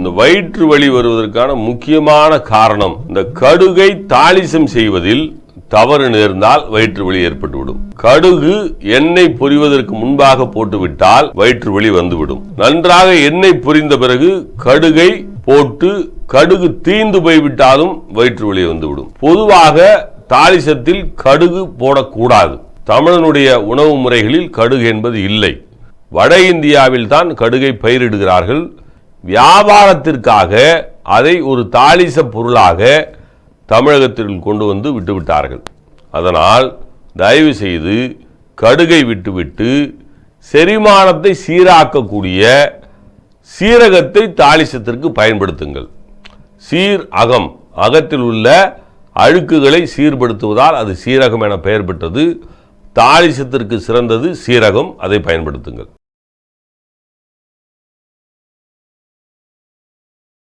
இந்த வயிற்று வலி வருவதற்கான முக்கியமான காரணம் இந்த கடுகை தாளிசம் செய்வதில் தவறு நேர்ந்தால் வயிற்று வலி ஏற்பட்டுவிடும். கடுகு எண்ணெய் பொரிவதற்கு முன்பாக போட்டுவிட்டால் வயிற்று வலி வந்துவிடும். நன்றாக எண்ணெய் பொரிந்த பிறகு கடுகை போட்டு கடுகு தீந்து போய்விட்டாலும் வயிற்று வலி வந்துவிடும். பொதுவாக தாளிசத்தில் கடுகு போடக்கூடாது. தமிழனுடைய உணவு முறைகளில் கடுகு என்பது இல்லை. வட இந்தியாவில் தான் கடுகை பயிரிடுகிறார்கள். வியாபாரத்திற்காக அதை ஒரு தாளிச பொருளாக தமிழகத்தில் கொண்டு வந்து விட்டுவிட்டார்கள். அதனால் தயவு செய்து கடுகை விட்டுவிட்டு செரிமானத்தை சீராக்கக்கூடிய சீரகத்தை தாளிசத்திற்கு பயன்படுத்துங்கள். சீர் அகம் அகத்தில் உள்ள அழுக்குகளை சீர்படுத்துவதால் அது சீரகம் என பெயர் பெற்றது. தாளிசத்திற்கு சிறந்தது சீரகம் அதை பயன்படுத்துங்கள்.